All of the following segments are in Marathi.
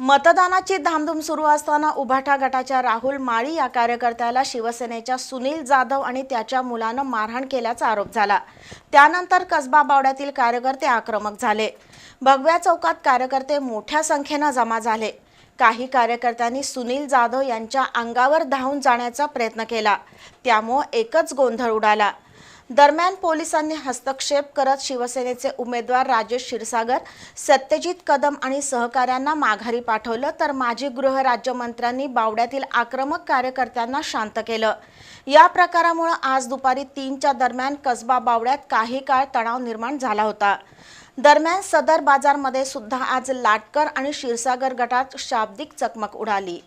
मतदानाची धामधूम सुरू असताना उभाठा गटाच्या राहुल माळी या कार्यकर्त्याला शिवसेनेच्या सुनील जाधव आणि त्याच्या मुलानं मारहाण केल्याचा आरोप झाला. त्यानंतर कसबा बावड्यातील कार्यकर्ते आक्रमक झाले. भगव्या चौकात कार्यकर्ते मोठ्या संख्येनं जमा झाले. काही कार्यकर्त्यांनी सुनील जाधव यांच्या अंगावर धावून जाण्याचा प्रयत्न केला. त्यामुळं एकच गोंधळ उडाला. दरम्यान पोलिसांनी हस्तक्षेप करत शिवसेनेचे उमेदवार राजेश क्षीरसागर सत्यजित कदम आणि सहकाऱ्यांना माघारी पाठवलं तर माजी गृहराज्यमंत्र्यांनी बावड्यातील आक्रमक कार्यकर्त्यांना शांत केलं. या प्रकारामुळे आज दुपारी तीनच्या दरम्यान कसबा बावड्यात काही काळ तणाव निर्माण झाला होता. दरम्यान सदर बाजारमध्ये सुद्धा आज लाटकर आणि क्षीरसागर गटात शाब्दिक चकमक उडाली.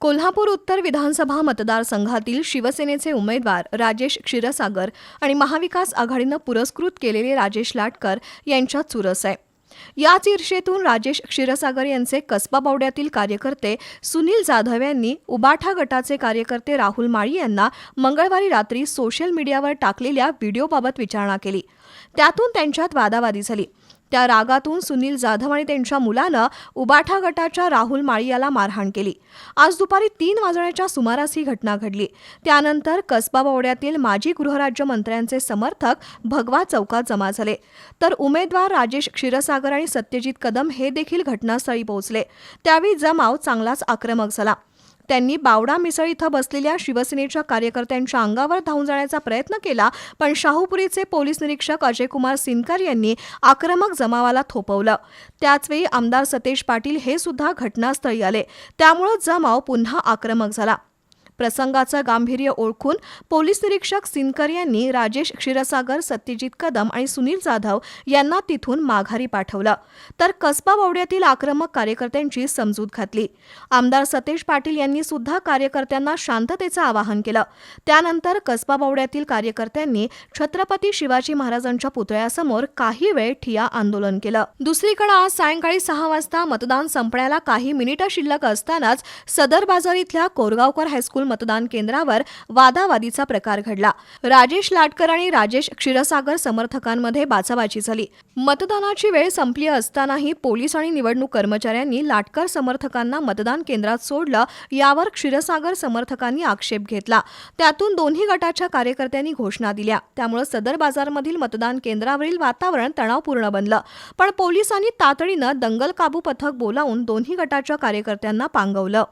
कोल्हापूर उत्तर विधानसभा मतदारसंघातील शिवसेनेचे उमेदवार राजेश क्षीरसागर आणि महाविकास आघाडीनं पुरस्कृत केलेले राजेश लाटकर यांच्यात चुरस आहे. याच ईर्षेतून राजेश क्षीरसागर यांचे कसबा बावड्यातील कार्यकर्ते सुनील जाधव यांनी उबाठा गटाचे कार्यकर्ते राहुल माळी यांना मंगळवारी रात्री सोशल मीडियावर टाकलेल्या व्हिडिओबाबत विचारणा केली. त्यातून त्यांच्यात वादावादी झाली. त्या रागातून सुनील जाधव आणि त्यांच्या मुलानं उबाठा गटाच्या राहुल माळियाला मारहाण केली. आज दुपारी तीन वाजण्याच्या सुमारास ही घटना घडली. त्यानंतर कसबा बावड्यातील माजी गृहराज्यमंत्र्यांचे समर्थक भगवा चौकात जमा झाले. तर उमेदवार राजेश क्षीरसागर आणि सत्यजित कदम हे देखील घटनास्थळी पोहोचले. त्यावेळी जमाव चांगलाच आक्रमक झाला. त्यांनी बावडा मिसळ इथं बसलेल्या शिवसेनेच्या कार्यकर्त्यांच्या अंगावर धावून जाण्याचा प्रयत्न केला पण शाहूपुरीचे पोलीस निरीक्षक अजयकुमार सिनकर यांनी आक्रमक जमावाला थोपवलं. त्याचवेळी आमदार सतेज पाटील हे सुद्धा घटनास्थळी आले. त्यामुळं जमाव पुन्हा आक्रमक झाला. प्रसंगाचं गांभीर्य ओळखून पोलीस निरीक्षक सिनकर यांनी राजेश क्षीरसागर सत्यजित कदम आणि सुनील जाधव यांना तिथून माघारी पाठवलं. तर कसबा बावड्यातील आक्रमक कार्यकर्त्यांची समजूत घातली. आमदार सतेज पाटील यांनी सुद्धा कार्यकर्त्यांना शांततेचं आवाहन केलं. त्यानंतर कसबा बावड्यातील कार्यकर्त्यांनी छत्रपती शिवाजी महाराजांच्या पुतळ्यासमोर काही वेळ ठिया आंदोलन केलं. दुसरीकडे आज सायंकाळी सहा वाजता मतदान संपण्याला काही मिनिटं शिल्लक असतानाच सदर बाजार इथल्या कोरगावकर हायस्कूल मतदान केंद्रावर वादावादीचा प्रकार घडला. राजेश लाटकर आणि राजेश क्षीरसागर समर्थकांमध्ये बाचाबाची झाली. मतदानाची वेळ संपली असतानाही पोलीस आणि निवडणूक कर्मचाऱ्यांनी लाटकर समर्थकांना मतदान केंद्रात सोडलं यावर क्षीरसागर समर्थकांनी आक्षेप घेतला. त्यातून दोन्ही गटाच्या कार्यकर्त्यांनी घोषणा दिल्या. त्यामुळे सदर बाजारमधील मतदान केंद्रावरील वातावरण तणावपूर्ण बनलं. पण पोलिसांनी तातडीनं दंगल काबू पथक बोलावून दोन्ही गटाच्या कार्यकर्त्यांना पांगवलं.